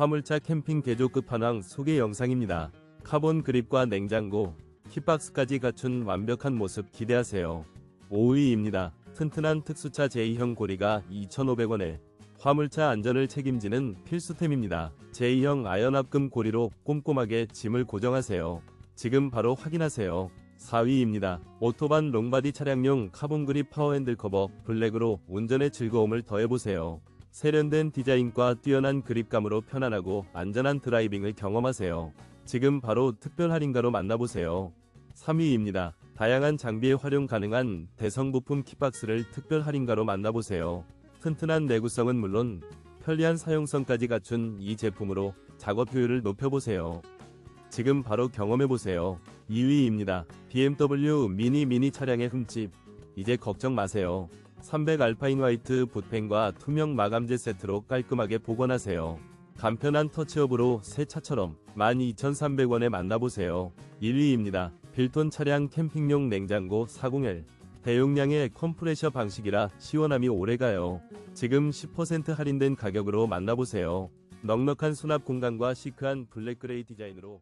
화물차 캠핑 개조 끝판왕 소개 영상입니다. 카본 그립과 냉장고, kit박스까지 갖춘 완벽한 모습 기대하세요. 5위입니다. 튼튼한 특수차 제2형 고리가 2,500원에 화물차 안전을 책임지는 필수템입니다. 제2형 아연합금 고리로 꼼꼼하게 짐을 고정하세요. 지금 바로 확인하세요. 4위입니다. 오토반 롱바디 차량용 카본 그립 파워핸들 커버 블랙으로 운전의 즐거움을 더해보세요. 세련된 디자인과 뛰어난 그립감으로 편안하고 안전한 드라이빙을 경험하세요. 지금 바로 특별 할인가로 만나보세요. 3위입니다. 다양한 장비에 활용 가능한 대성 부품 kit박스를 특별 할인가로 만나보세요. 튼튼한 내구성은 물론 편리한 사용성까지 갖춘 이 제품으로 작업 효율을 높여보세요. 지금 바로 경험해보세요. 2위입니다. BMW 미니 미니 차량의 흠집. 이제 걱정 마세요. 300 알파인 화이트 붓펜과 투명 마감재 세트로 깔끔하게 복원하세요. 간편한 터치업으로 새 차처럼 12,300원에 만나보세요. 1위입니다. 빌톤 차량 캠핑용 냉장고 40L. 대용량의 컴프레셔 방식이라 시원함이 오래가요. 지금 10% 할인된 가격으로 만나보세요. 넉넉한 수납 공간과 시크한 블랙 그레이 디자인으로